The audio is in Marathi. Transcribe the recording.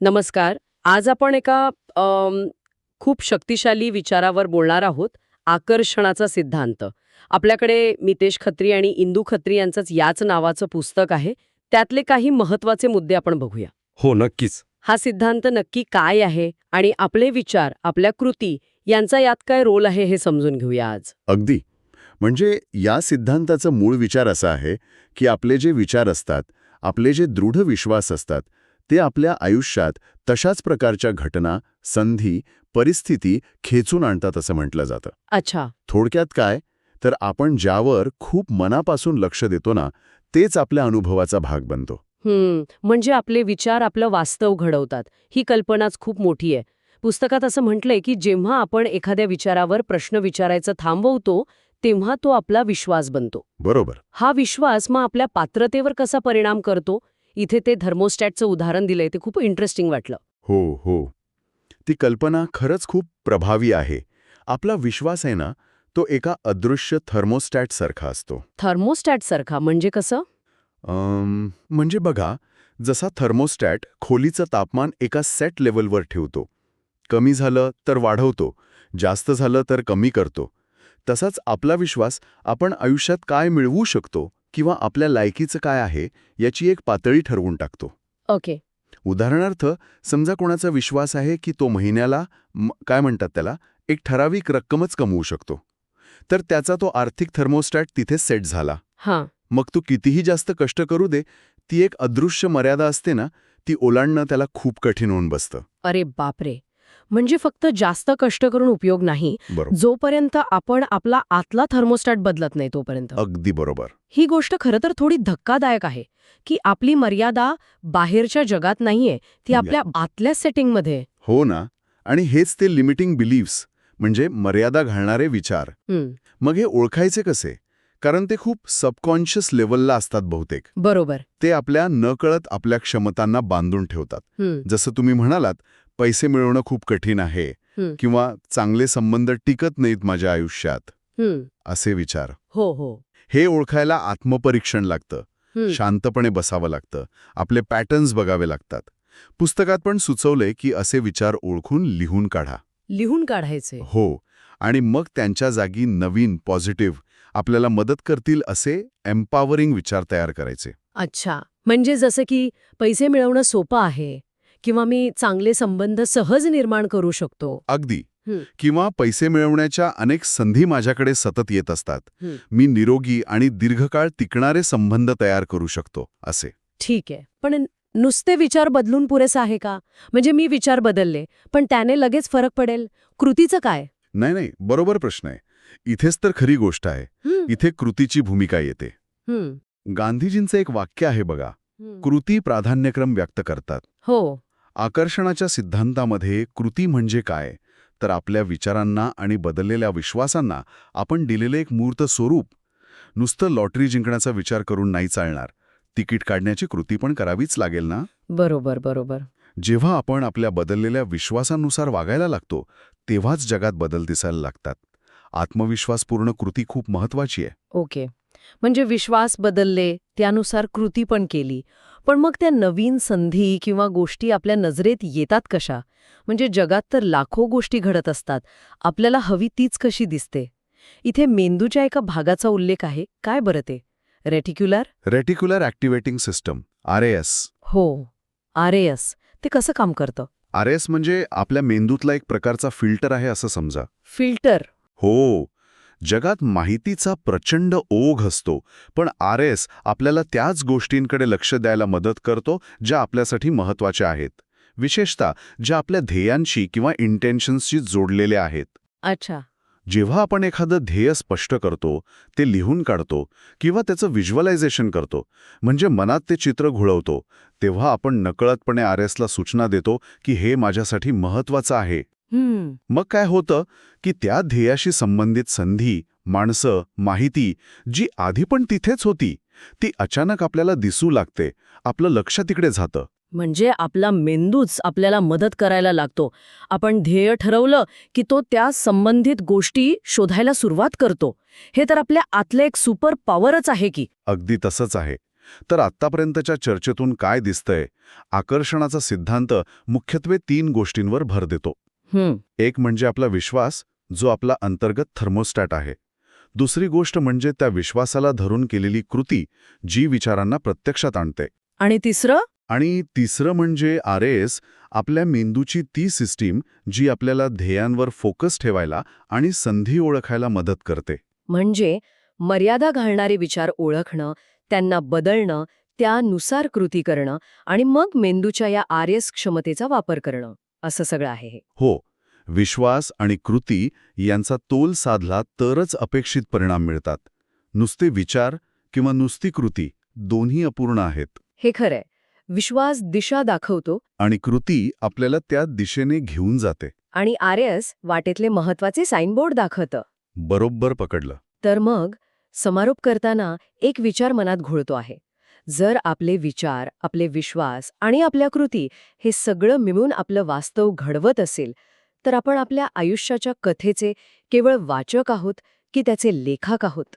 नमस्कार. आज आपण एका खूप शक्तिशाली विचारावर बोलणार आहोत आकर्षणाचा सिद्धांत. आपल्याकडे मितेश खत्री आणि इंदू खत्री यांचंच याच नावाचं पुस्तक आहे. त्यातले काही महत्त्वाचे मुद्दे आपण बघूया. हो नक्कीच. हा सिद्धांत नक्की काय आहे आणि आपले विचार आपल्या कृती यांचा यात काय रोल आहे हे समजून घेऊया आज. अगदी. म्हणजे या सिद्धांताचा मूळ विचार असा आहे की आपले जे विचार असतात आपले जे दृढ विश्वास असतात ते आपल्या आयुष्यात तशाच प्रकारच्या घटना संधी परिस्थिती खेचून आणतात असं म्हटलं जातं. अच्छा. थोडक्यात काय? तर आपण ज्यावर खूप मनापासून लक्ष देतो ना तेच आपल्या अनुभवाचा भाग बनतो. हम्म म्हणजे आपले विचार आपलं वास्तव घडवतात. ही कल्पनाच खूप मोठी आहे. पुस्तकात असं म्हटलंय की जेव्हा आपण एखाद्या विचारावर प्रश्न विचारायचं थांबवतो तेव्हा तो आपला विश्वास बनतो. बरोबर. हा विश्वास मग आपल्या पात्रतेवर कसा परिणाम करतो? इथे ते थर्मोस्टॅटचं उदाहरण दिलंय ते खूप इंटरेस्टिंग वाटलं. हो हो. ती कल्पना खरंच खूप प्रभावी आहे. आपला विश्वास आहे ना तो एका अदृश्य थर्मोस्टॅट सारखा असतो. थर्मोस्टॅट सारखा म्हणजे कसं? म्हणजे बघा जसा थर्मोस्टॅट खोलीचं तापमान एका सेट लेवलवर ठेवतो. कमी झालं तर वाढवतो जास्त झालं तर कमी करतो. तसाच आपला विश्वास आपण आयुष्यात काय मिळवू शकतो किंवा आपल्या लायकीचं काय आहे याची एक पातळी ठरवून टाकतो. ओके. उदाहरणार्थ समजा कोणाचा विश्वास आहे की तो महिन्याला काय म्हणतात त्याला एक ठराविक रक्कमच कमवू शकतो. तर त्याचा तो आर्थिक थर्मोस्टॅट तिथे सेट झाला. हां. मग तू कितीही जास्त कष्ट करू दे ती एक अदृश्य मर्यादा असते ना ती ओलांडणं त्याला खूप कठीण होऊन बसतं. अरे बापरे! म्हणजे फक्त जास्त कष्ट करून उपयोग नाही. जोपर्यंत आपण आपला आतला थर्मोस्टॅट बदलत नाही तोपर्यंत. अगदी बरोबर. ही गोष्ट खरं तर थोडी धक्कादायक आहे की आपली मर्यादा बाहेरच्या जगात नाहीये ती आपल्या आतल्या सेटिंगमध्ये. हो ना. आणि हेच ते लिमिटिंग बिलीव्स म्हणजे मर्यादा घालणारे विचार. मग हे ओळखायचे कसे? कारण ते खूप सबकॉन्शियस लेवलला असतात बहुतेक. बरोबर. ते आपल्या नकळत आपल्या क्षमतांना बांधून ठेवतात. जसं तुम्ही म्हणालात पैसे मिळवणं खूप कठीण आहे. किंवा चांगले संबंध टिकत नाहीत माझ्या आयुष्यात. असे विचार. हो हो. हे ओळखायला आत्मपरीक्षण लागतं. शांतपणे बसावं लागतं. आपले पॅटर्न्स बघावे लागतात. पुस्तकात पण सुचवलंय की असे विचार ओळखून लिहून काढा. लिहून काढायचे. हो. आणि मग त्यांच्या जागी नवीन पॉझिटिव्ह आपल्याला मदत करतील असे एम्पावरिंग विचार तयार करायचे. अच्छा. म्हणजे जसं की पैसे मिळवणं सोपं आहे किंवा मी चांगले संबंध सहज निर्माण करू शकतो. अगदी. किंवा पैसे मिळवण्याच्या अनेक संधी माझ्याकडे सतत येत असतात. मी निरोगी आणि दीर्घकाळ टिकणारे संबंध तयार करू शकतो असे. ठीक आहे. पण नुसते विचार बदलून पुरेसं आहे का? म्हणजे मी विचार बदलले पण त्याने लगेच फरक पडेल? कृतीचं काय? नाही नाही. बरोबर प्रश्न आहे. इथेच तर खरी गोष्ट आहे. इथे कृतीची भूमिका येते. गांधीजींचं एक वाक्य आहे बघा. कृती प्राधान्यक्रम व्यक्त करतात. हो. आकर्षणाच्या सिद्धांतामध्ये कृती म्हणजे काय? तर आपल्या विचारांना आणि बदललेल्या विश्वासांना आपण दिलेलं एक मूर्त स्वरूप. नुसतं लॉटरी जिंकण्याचा विचार करून नाही चालणार. तिकीट काढण्याची कृती पण करावीच लागेल ना? बरोबर बरोबर. जेव्हा आपण आपल्या बदललेल्या विश्वासानुसार वागायला लागतो तेव्हाच जगात बदल दिसायला लागतात. आत्मविश्वासपूर्ण कृती खूप महत्वाची आहे. ओके. म्हणजे विश्वास बदलले त्यानुसार कृती पण केली. पण मग त्या नवीन संधी किंवा गोष्टी आपल्या नजरेत येतात कशा? म्हणजे जगात तर लाखो गोष्टी घडत असतात. आपल्याला हवी तीच कशी दिसते? इथे मेंदूच्या एका भागाचा उल्लेख आहे. काय बरं ते? Reticular? Reticular activating system R हो आर ते कसं काम करतं? आर म्हणजे आपल्या मेंदूतला एक प्रकारचा फिल्टर आहे असं समजा. फिल्टर. हो. जगात माहितीचा प्रचंड ओघ असतो पण आर एस आपल्याला त्याच गोष्टींकडे लक्ष द्यायला मदत करतो ज्या आपल्यासाठी महत्त्वाच्या आहेत. विशेषतः ज्या आपल्या ध्येयांशी किंवा इंटेन्शन्सशी जोडलेल्या आहेत. अच्छा. जेव्हा आपण एखादं ध्येय स्पष्ट करतो ते लिहून काढतो किंवा त्याचं व्हिज्युअलायझेशन करतो म्हणजे मनात ते चित्र घुळवतो तेव्हा आपण नकळतपणे आर एसला सूचना देतो की हे माझ्यासाठी महत्वाचं आहे. मग काय होतं की त्या ध्येयाशी संबंधित संधी माणसं माहिती जी आधी पण तिथेच होती ती अचानक आपल्याला दिसू लागते आपलं लक्ष तिकडे जातं. म्हणजे आपला मेंदूच आपल्याला मदत करायला लागतो. आपण ध्येय ठरवलं की तो त्या संबंधित गोष्टी शोधायला सुरुवात करतो. हे तर आपल्या आतलं एक सुपर पॉवरच आहे की. अगदी तसंच आहे. तर आत्तापर्यंतच्या चर्चेतून काय दिसतंय? आकर्षणाचा सिद्धांत मुख्यत्वे तीन गोष्टींवर भर देतो. एक म्हणजे आपला विश्वास जो आपला अंतर्गत थर्मोस्टॅट आहे. दुसरी गोष्ट म्हणजे त्या विश्वासाला धरून केलेली कृती जी विचारांना प्रत्यक्षात आणते. आणि तिसरं? आणि तिसरं म्हणजे आर एस आपल्या मेंदूची ती सिस्टीम जी आपल्याला ध्येयांवर फोकस ठेवायला आणि संधी ओळखायला मदत करते. म्हणजे मर्यादा घालणारे विचार ओळखणं त्यांना बदलणं त्यानुसार कृती करणं आणि मग मेंदूच्या या आर एस क्षमतेचा वापर करणं. असं सगळं आहे हे. विश्वास आणि कृती यांचा तोल साधला तरच अपेक्षित परिणाम मिळतात. नुसते विचार किंवा नुसती कृती दोन्ही अपूर्ण आहेत. हे खरंय. विश्वास दिशा दाखवतो. आणि कृती आपल्याला त्या दिशेने घेऊन जाते. आणि आर एस वाटेतले महत्त्वाचे साईनबोर्ड दाखवतं. बरोबर पकडलं. तर मग समारोप करताना एक विचार मनात घोळतो आहे. जर आपले विचार आपले विश्वास आणि आपल्या कृती हे सगळं मिळून आपलं वास्तव घडवत असेल तर आपण आपल्या आयुष्याच्या कथेचे केवळ वाचक आहोत की त्याचे लेखक आहोत?